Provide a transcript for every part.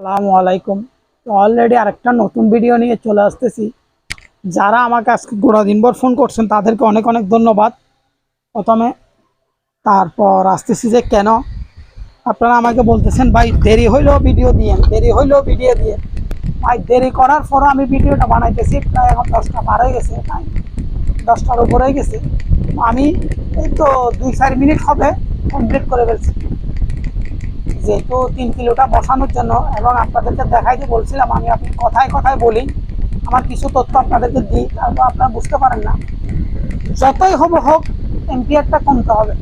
আসসালামু আলাইকুম। তো অলরেডি আরেকটা নতুন ভিডিও নিয়ে চলে আসতেছি। যারা আমাকে আজকে গোড়া দিনভর ফোন করছেন, তাদেরকে অনেক অনেক ধন্যবাদ। প্রথমে, তারপর আসতেছি যে কেন? আপনারা আমাকে বলতেছেন, ভাই, দেরি হইলেও ভিডিও দিয়েন, দেরি হইলেও ভিডিও দিয়ে ভাই, দেরি করার পরও আমি ভিডিওটা বানাইতেছি, প্রায় এখন দশটা পার হয়ে গেছে টাইম দশটার উপর হয়ে গেছে। আমি এই তো দুই চার মিনিট হবে কমপ্লিট করে ফেলছি। যেহেতু তিন কিলোটা বসানোর জন্য এবং আপনাদেরকে দেখাইতে বলছিলাম, আমি আপনি কথায় কথায় বলি, আমার কিছু তথ্য আপনাদেরকে দিই তারপর আপনারা বুঝতে পারেন না। যতই হব হোক এম্পিয়ারটা কমতে হবে।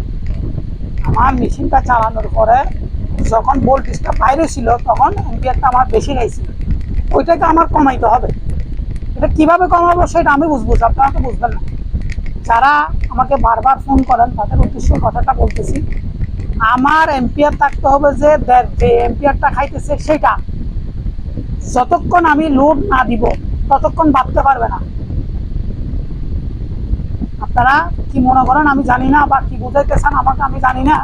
আমার মেশিনটা চালানোর পরে যখন ভোল্টেজটা বাইরে ছিল, তখন এম্পিয়ারটা আমার বেশি গাইছিল ওইটাকে আমার কমাইতে হবে। এটা কীভাবে কমাবো সেটা আমি বুঝব আপনারা তো বুঝবেন না। যারা আমাকে বারবার ফোন করেন, তাদের উদ্দেশ্যে কথাটা বলতেছি। আমার এম্পিয়ার থাকতে হবে যে যে এম্পিয়ারটা খাইতেছে সেটা যতক্ষণ আমি লোড না দিব, ততক্ষণ বাঁধতে পারবে না। আপনারা কি মনে করেন আমি জানি না বা কি বুঝাইতেছেন আমাকে আমি জানি না।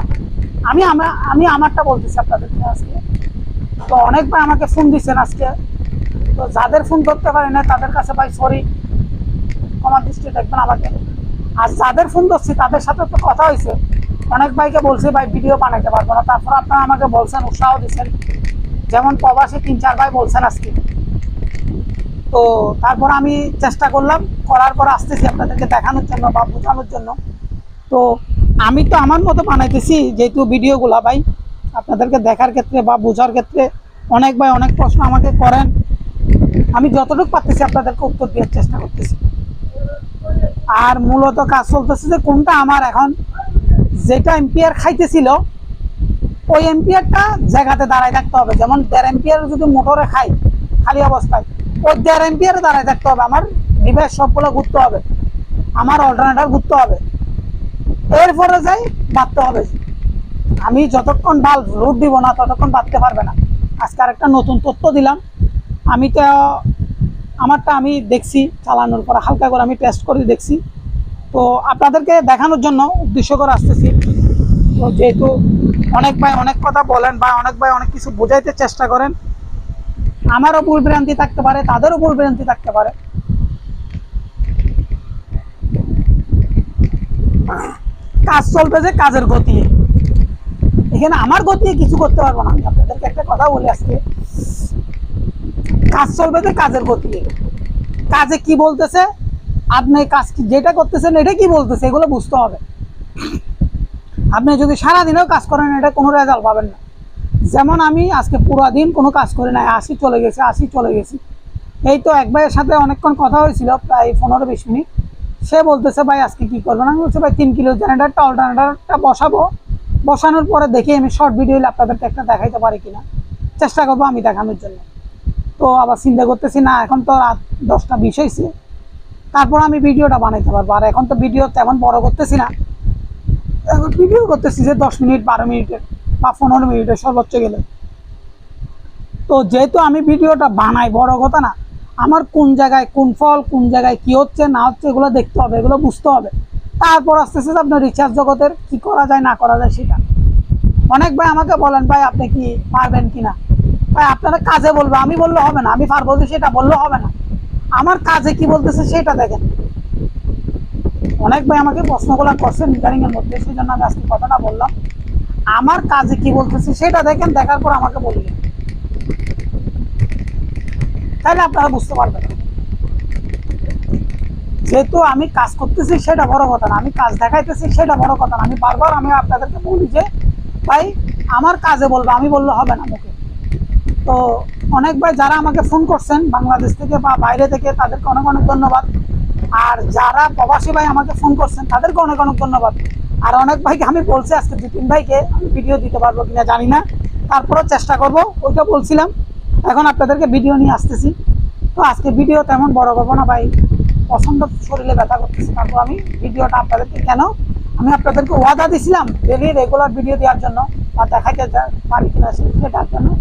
আমি আমরা, আমি আমারটা বলতেছি আপনাদেরকে আজকে। তো অনেক ভাই আমাকে ফোন দিচ্ছেন আজকে। তো যাদের ফোন ধরতে পারি না তাদের কাছে ভাই সরি আমার দৃষ্টি দেখবেন আমাকে। আর যাদের ফোন ধরছি, তাদের সাথে তো কথা হয়েছে অনেক ভাইকে বলছি, ভাই ভিডিও বানাইতে পারব না। তারপর আপনারা আমাকে বলছেন, উৎসাহ দিচ্ছেন। যেমন প্রবাসী তিন, চার ভাই বলছেন আজকে। তো তারপর আমি চেষ্টা করলাম, করার পর আসতেছি আপনাদেরকে দেখানোর জন্য বা বোঝানোর জন্য। তো আমি তো আমার মতো বানাইতেছি, যেহেতু ভিডিওগুলা ভাই, আপনাদেরকে দেখার ক্ষেত্রে বা বোঝার ক্ষেত্রে অনেক ভাই অনেক প্রশ্ন আমাকে করেন। আমি যতটুকু পারতেছি আপনাদেরকে উত্তর দেওয়ার চেষ্টা করতেছি। আর মূলত কাজ চলতেছে যে কোনটা আমার এখন যেটা এম্পিয়ার খাইতেছিল, ওই এম্পিয়ারটা জায়গাতে দাঁড়ায় থাকতে হবে। যেমন দেড় এম্পিয়ার যদি মোটরে খাই খালি অবস্থায়, ওই দেড় এম্পিয়ারে দাঁড়ায় থাকতে হবে। আমার ডিভাইস সবগুলো ঘুরতে হবে। আমার অল্টারনেটার ঘুরতে হবে। এরপরে যাই, বাঁধতে হবে। আমি যতক্ষণ বাল লোড দিব না, ততক্ষণ বাঁধতে পারবে না। আজকে একটা নতুন তথ্য দিলাম। আমি তো আমারটা আমি দেখছি, চালানোর পর হালকা করে আমি টেস্ট করে দেখছি। তো আপনাদেরকে দেখানোর জন্য উদ্দেশ্য করে আসতেছি। তো যেহেতু অনেক ভাই অনেক কথা বলেন বা অনেক ভাই অনেক কিছু বোঝাইতে চেষ্টা করেন, আমারও ভুল ভ্রান্তি থাকতে পারে, তাদেরও ভুল ভ্রান্তি থাকতে পারে। কাজ চলবে যে কাজের গতি। এখানে আমার গতি কিছু করতে পারব না, আমি আপনাদেরকে একটা কথা বলে আজকে কাজ চলবে যে কাজের গতি। কাজে কি বলতেছে? আপনি কাজ যেটা করতেছেন, এটা কি বলতেছে, এগুলো বুঝতে হবে। আপনি যদি সারাদিনেও কাজ করেন, এটা কোনো রেজাল্ট পাবেন না। যেমন আমি আজকে পুরো দিন কোনো কাজ করি নাই, আসি চলে গেছি, আসি চলে গেছি। এই তো এক ভাইয়ের সাথে অনেকক্ষণ কথা হয়েছিল, প্রায় পনেরো বিশ মিনিট। সে বলতেছে, ভাই, আজকে কি করবেন? আমি বলছি, ভাই, তিন কিলো জেনারেটারটা অল্টারনেটারটা বসাবো। বসানোর পরে দেখি আমি শর্ট ভিডিও আপনাদেরকে একটা দেখাইতে পারি কিনা। চেষ্টা করব আমি দেখানোর জন্য। তো আবার চিন্তা করতেছি, না, এখন তো রাত দশটা বিশ হয়েছে তারপর আমি ভিডিওটা বানাইতে পারব। আর এখন তো ভিডিও তেমন বড় করতেছি না। এখন ভিডিও করতেছি যে দশ মিনিট, বারো মিনিটের বা পনেরো মিনিটের সর্বোচ্চ গেলে। তো যেহেতু আমি ভিডিওটা বানাই, বড় কথা না, আমার কোন জায়গায় কোন ফল, কোন জায়গায় কি হচ্ছে, না হচ্ছে, এগুলো দেখতে হবে, এগুলো বুঝতে হবে। তারপর আস্তে আস্তে আপনার রিচার্জ জগতের কি করা যায়, না করা যায় সেটা। অনেক ভাই আমাকে বলেন, ভাই, আপনি কি পারবেন কিনা? ভাই, আপনারা কাজে বলব, আমি বললে হবে না, আমি পারব যে সেটা বললে হবে না। আমার কাজে কি বলতেছে সেটা দেখেন। অনেক ভাই আমাকে প্রশ্নগুলো করছেন রিটার্নিং এর মধ্যে, সেই জন্য আমি আজকে কথাটা বললাম। আমার কাজে কি বলতেছে সেটা দেখেন, দেখার পর আমাকে বললেন। তাহলে আপনারা বুঝতে পারবেন। যেহেতু আমি কাজ করতেছি সেটা বড় কথা না, আমি কাজ দেখাইতেছি সেটা বড় কথা না। আমি বারবার আমি আপনাদেরকে বলি যে, ভাই, আমার কাজে বলব, আমি বললে হবে না মুখে। তো অনেক ভাই যারা আমাকে ফোন করছেন বাংলাদেশ থেকে বা বাইরে থেকে, তাদেরকে অনেক অনেক ধন্যবাদ। আর যারা প্রবাসী ভাই আমাকে ফোন করছেন, তাদেরকে অনেক অনেক ধন্যবাদ। আর অনেক ভাইকে আমি বলছি, আজকে দু তিন ভাইকে আমি ভিডিও দিতে পারব কিনা জানি না। তারপরেও চেষ্টা করব, ওইটা বলছিলাম। এখন আপনাদেরকে ভিডিও নিয়ে আসতেছি। তো আজকে ভিডিও তেমন বড় করব না ভাই। পছন্দ শরীরে ব্যথা করতেছি। তারপর আমি ভিডিওটা আপনাদেরকে কেন? আমি আপনাদেরকে ওয়াদা দিছিলাম ডেলি রেগুলার ভিডিও দেওয়ার জন্য বা দেখাইতে যা- পারি কিনা সেটার জন্য।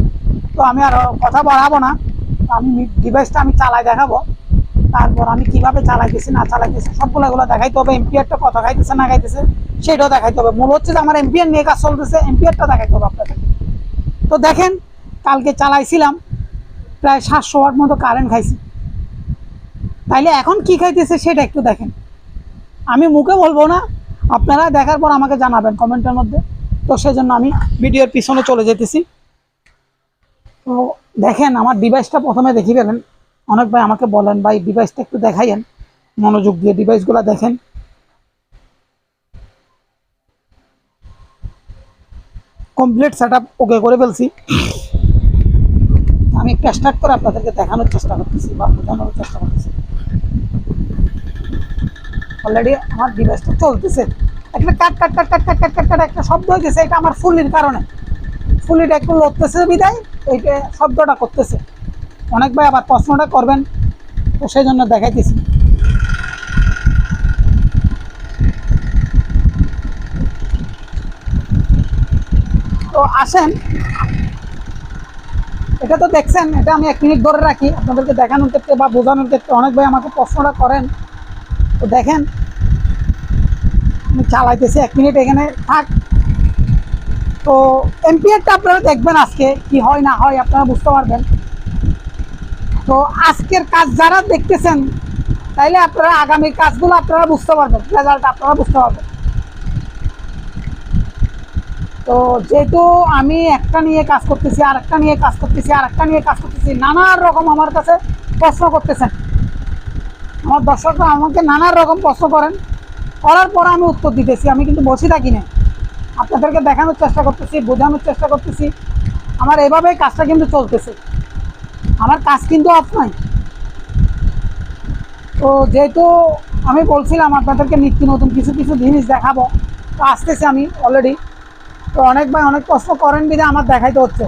তো আমি আর কথা বাড়াবো না। আমি ডিভাইসটা আমি চালাই দেখাবো। তারপর আমি কীভাবে চালাইতেছি, না চালাইতেছি সবগুলো এগুলো দেখাইতে হবে। এমপিআরটা কত খাইতেছে, না খাইতেছে, সেটাও দেখাইতে হবে। মূল হচ্ছে যে আমার এমপিআর নিয়ে কাজ চলতেছে এমপিআরটা দেখাইতে হবে আপনাদের। তো দেখেন, কালকে চালাইছিলাম, প্রায় সাতশো ওয়াট মতো কারেন্ট খাইছি। তাইলে এখন কি খাইতেছে সেটা একটু দেখেন। আমি মুখে বলব না, আপনারা দেখার পর আমাকে জানাবেন কমেন্টের মধ্যে। তো সেজন্য আমি ভিডিওর পিছনে চলে যেতেছি। তো দেখেন আমার ডিভাইসটা প্রথমে দেখি পেলেন অনেক ভাই আমাকে বলেন ভাই ডিভাইসটা একটু দেখাইয়েন মনোযোগ দিয়ে ডিভাইসগুলো দেখেন কমপ্লিট সেট ওকে করে ফেলছি আমি একটা স্টার্ট করে আপনাদেরকে দেখানোর চেষ্টা করতেছি বা বোঝানোর চেষ্টা করতেছি অলরেডি আমার ডিভাইসটা চলতেছে একটা কাট কাট কাট কাট কাট কাট কাট কাট একটা শব্দ হইতেছে এটা আমার ফুলির কারণে ফুলিটা একটু লড়তেছে বিদায়, এইটা শব্দটা করতেছে। অনেক ভাই আবার প্রশ্নটা করবেন, তো সেই জন্য দেখাইতেছি। তো আসেন। এটা তো দেখছেন, এটা আমি এক মিনিট ধরে রাখি, আপনাদেরকে দেখানোর ক্ষেত্রে বা বোঝানোর ক্ষেত্রে অনেক ভাই আমাকে প্রশ্নটা করেন। তো দেখেন, আমি চালাইতেছি, এক মিনিট এখানে থাক। তো এমপিআরটা আপনারা দেখবেন আজকে কি হয় না হয়, আপনারা বুঝতে পারবেন। তো আজকের কাজ যারা দেখতেছেন, তাইলে আপনারা আগামীর কাজগুলো আপনারা বুঝতে পারবেন রেজাল্ট আপনারা বুঝতে পারবেন। তো যেহেতু আমি একটা নিয়ে কাজ করতেছি আর একটা নিয়ে কাজ করতেছি আর একটা নিয়ে কাজ করতেছি, নানা রকম আমার কাছে প্রশ্ন করতেছেন। আমার দর্শকরা আমাকে নানা রকম প্রশ্ন করেন, করার পর আমি উত্তর দিতেছি, আমি কিন্তু বসে থাকি না। আপনাদেরকে দেখানোর চেষ্টা করতেছি, বোঝানোর চেষ্টা করতেছি। আমার এভাবেই কাজটা কিন্তু চলতেছে। আমার কাজ কিন্তু অফ নয়। তো যেহেতু আমি বলছিলাম আপনাদেরকে নিত্য নতুন কিছু কিছু জিনিস দেখাবো, তো আসতেছি আমি অলরেডি তো অনেক ভাই অনেক কষ্ট করেন বিধে আমার দেখাইতে হচ্ছে।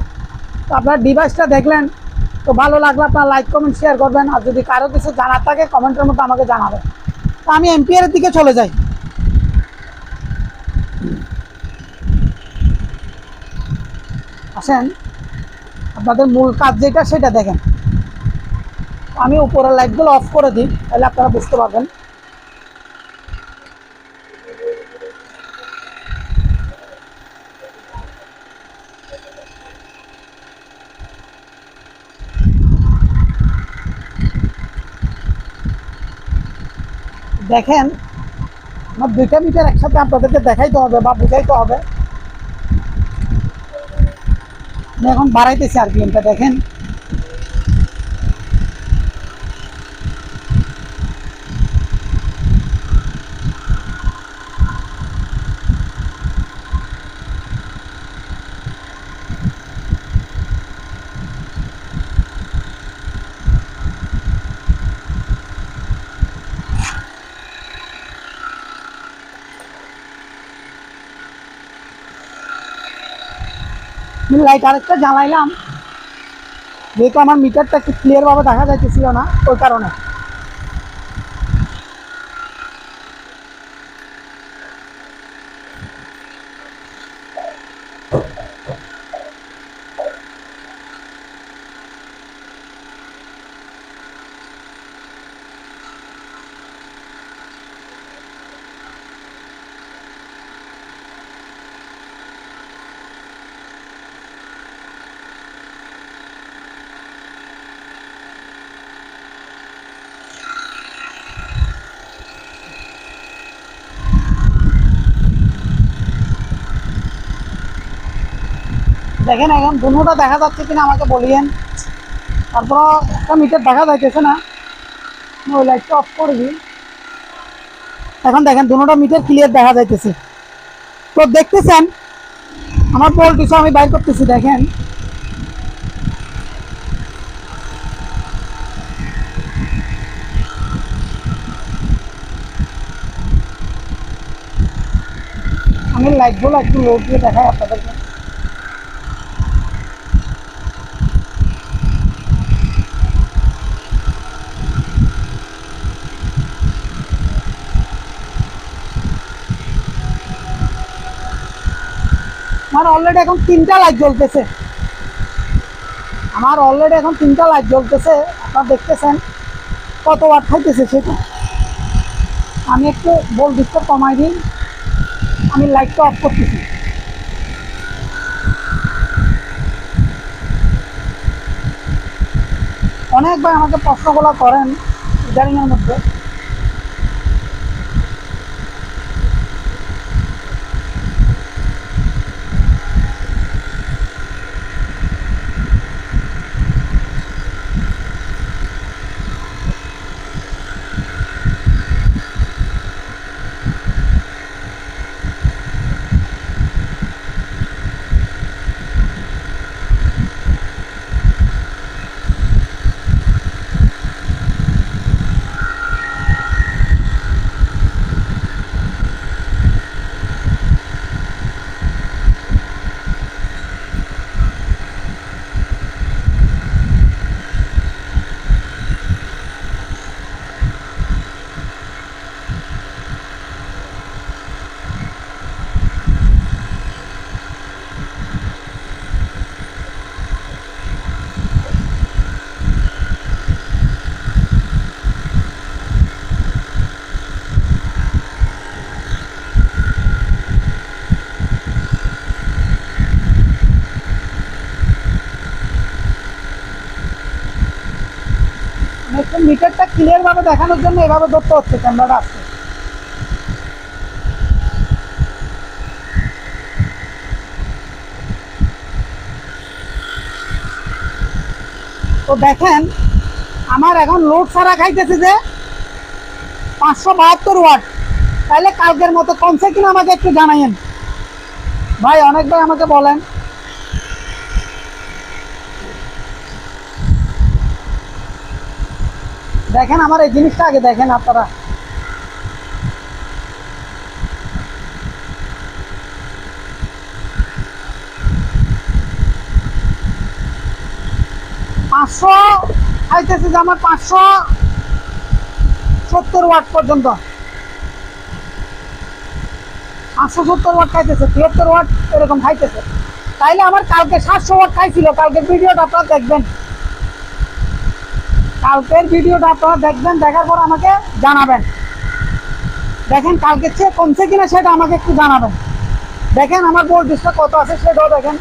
তো আপনার ডিভাইসটা দেখলেন, তো ভালো লাগলে আপনার লাইক কমেন্ট শেয়ার করবেন। আর যদি কারও কিছু জানার থাকে কমেন্টের মধ্যে আমাকে জানাবেন। তো আমি এমপিআরের দিকে চলে যাই। আসেন, আপনাদের মূল কাজ যেটা সেটা দেখেন। আমি উপরের লাইটগুলো অফ করে দিই, তাহলে আপনারা বুঝতে পারবেন। দেখেন, আমার দুইটা মিটার একসাথে আপনাদেরকে দেখাইতে হবে বা বুঝাইতে হবে আমি এখন বাড়াইতেছে আর পিএমটা দেখেন। লাইট আরেকটা জ্বালাইলাম। যেহেতু আমার মিটারটা একটু ক্লিয়ারভাবে দেখা যাইতেছিল না ওই কারণে। দেখেন এখন দুটোটা দেখা যাচ্ছে কিনা আমাকে বলিয়েন। তারপর একটা মিটার দেখা যাইতেছে না। ওই লাইটটা অফ করে দিই। এখন দেখেন দুটোটা মিটার ক্লিয়ার দেখা যাইতেছে। তো দেখতেছেন, আমার পোলট্রিসও আমি বাইর করতেছি, দেখেন। আমি লাইটগুলো একটু লোড দিয়ে দেখাই আপনাদেরকে। আমার অলরেডি এখন তিনটা লাইট জ্বলতেছে। আমার অলরেডি এখন তিনটা লাইট জ্বলতেছে। আপনারা দেখতেছেন কত ওয়াট খাইতেছে সেটা। আমি একটু বল ভোল্টেজটা কমাই দিই। আমি লাইটটা অফ করতেছি। অনেক ভাই আমাকে প্রশ্নগুলো করেন ইদানিং এর মধ্যে। মিটারটা ক্লিয়ার ভাবে দেখানোর জন্য এভাবে ধরতে হচ্ছে ক্যামেরাটা আসছে। তো দেখেন, আমার এখন লোড ছাড়া খাইতেছে যে পাঁচশো বাহাত্তর ওয়াট। তাহলে কালকের মতো কমছে কিনা আমাকে একটু জানাইন ভাই, অনেক ভাই আমাকে বলেন দেখেন আমার এই জিনিসটা আগে দেখেন আপনারা। পাঁচশো খাইতেছে যে আমার পাঁচশো সত্তর ওয়াট পর্যন্ত। পাঁচশো সত্তর ওয়াট খাইতেছে, তিয়াত্তর ওয়াট এরকম খাইতেছে। তাইলে আমার কালকে সাতশো ওয়াট খাইছিল কালকে ভিডিওটা আপনারা দেখবেন। কালকের ভিডিওটা আপনারা দেখবেন, দেখার পর আমাকে জানাবেন। দেখেন কালকের চেয়ে কমছে কিনা সেটা আমাকে একটু জানাবেন। দেখেন আমার ভোল্টেজটা কত আছে সেটাও দেখেন।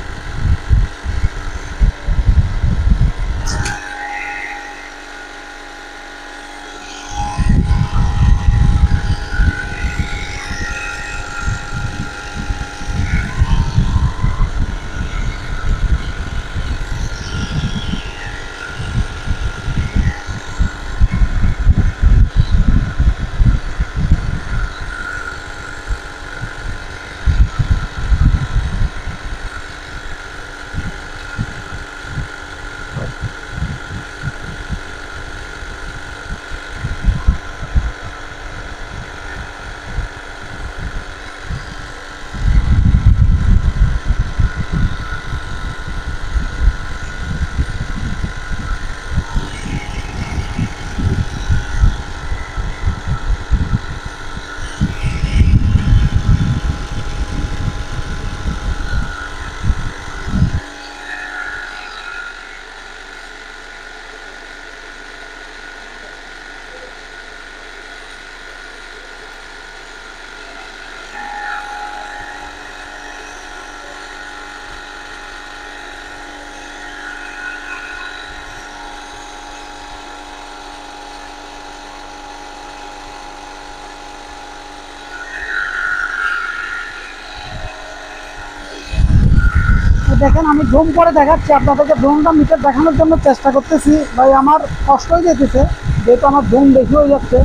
দেখেন, আমি জুম করে দেখাচ্ছি। আপনাদেরকে ড্রোনটা মিটার দেখানোর জন্য চেষ্টা করতেছি। ভাই, আমার কষ্ট হয়ে যেতেছে, যেহেতু আমার জুম বেশি হয়ে যাচ্ছে।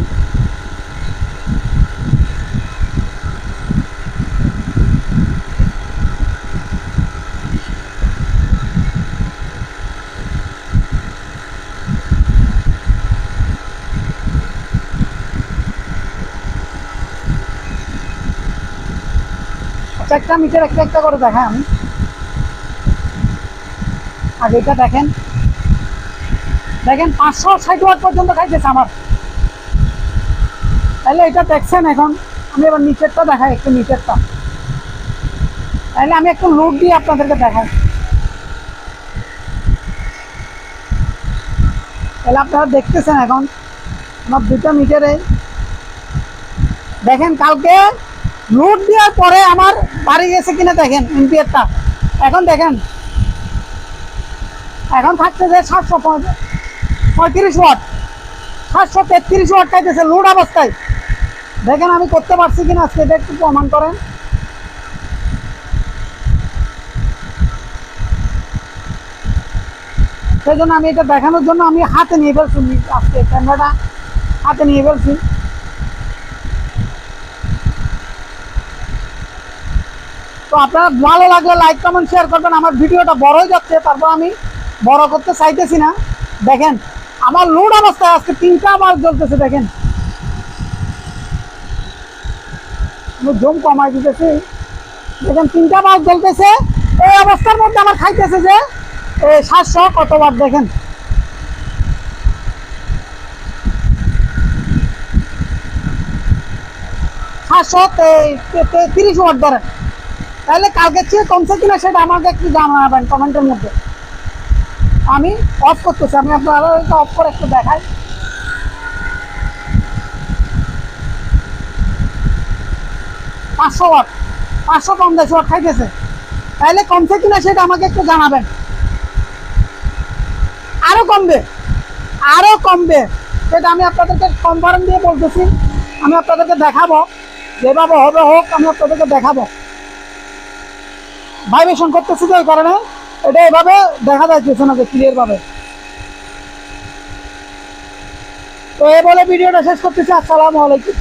আচ্ছা একটা মিটার, একটা একটা করে দেখাই আমি আগে এটা দেখেন। দেখেন, পাঁচশো ষাট ওয়াট পর্যন্ত খাইতেছে আমার। তাহলে এটা দেখছেন এখন। আমি এবার নিচেরটা দেখাই, একটু নিচেরটা। তাহলে আমি একটু লোড দিয়ে আপনাদেরকে দেখাই। তাহলে আপনারা দেখতেছেন এখন, আমার দুটো মিটারে। দেখেন, কালকে লোড দেওয়ার পরে আমার বাড়ি গেছে কিনা দেখেন এমপিয়ারটা এখন দেখেন এখন থাকছে যে সাতশো পঁয়ত্রিশ ওয়াট। সাতশো তেত্রিশ ওয়াট খাইতেছে লোড অবস্থায়। দেখেন আমি করতে পারছি কিনা আজকে, এটা একটু প্রমাণ করেন। সেই জন্য আমি এটা দেখানোর জন্য আমি হাতে নিয়ে ফেলছি আজকে ক্যামেরাটা হাতে নিয়ে ফেলছি। তো আপনার ভালো লাগলে লাইক কমেন্ট শেয়ার করবেন। আমার ভিডিওটা বড় হয়ে যাচ্ছে, তারপর আমি বড় করতে চাইতেছি না। দেখেন, আমার লোড অবস্থায় আজকে তিনটা বাল্ব জ্বলতেছে, দেখেন। জম কমাই দিতেছি। দেখেন, তিনটা বাল্ব জ্বলতেছে। এই অবস্থার মধ্যে আমার খাইতেছে যে সাতশো কতবার দেখেন। সাতশো তিরিশ ওয়াট ধরেন তাহলে কালকে চেয়ে কমছে কিনা সেটা আমাকে একটু জানাবেন কমেন্টের মধ্যে। আমি অফ করতেছি, আমি আপনারা অফ করে একটু দেখাই। পাঁচশো ওয়াট পাঁচশো পঞ্চাশ ওয়াট খাইতেছে। তাহলে কমছে কিনা সেটা আমাকে একটু জানাবেন। আরও কমবে আরও কমবে। সেটা আমি আপনাদেরকে কনফারেন্স দিয়ে বলতেছি। আমি আপনাদেরকে দেখাবো, যেভাবে হবে হোক আমি আপনাদেরকে দেখাবো। ভাইব্রেশন করতেছি তো ওই কারণে এটা এভাবে দেখা যাচ্ছে পেছনে ক্লিয়ার ভাবে। তো এ বলে ভিডিওটা শেষ করতেছি, আসসালামু আলাইকুম।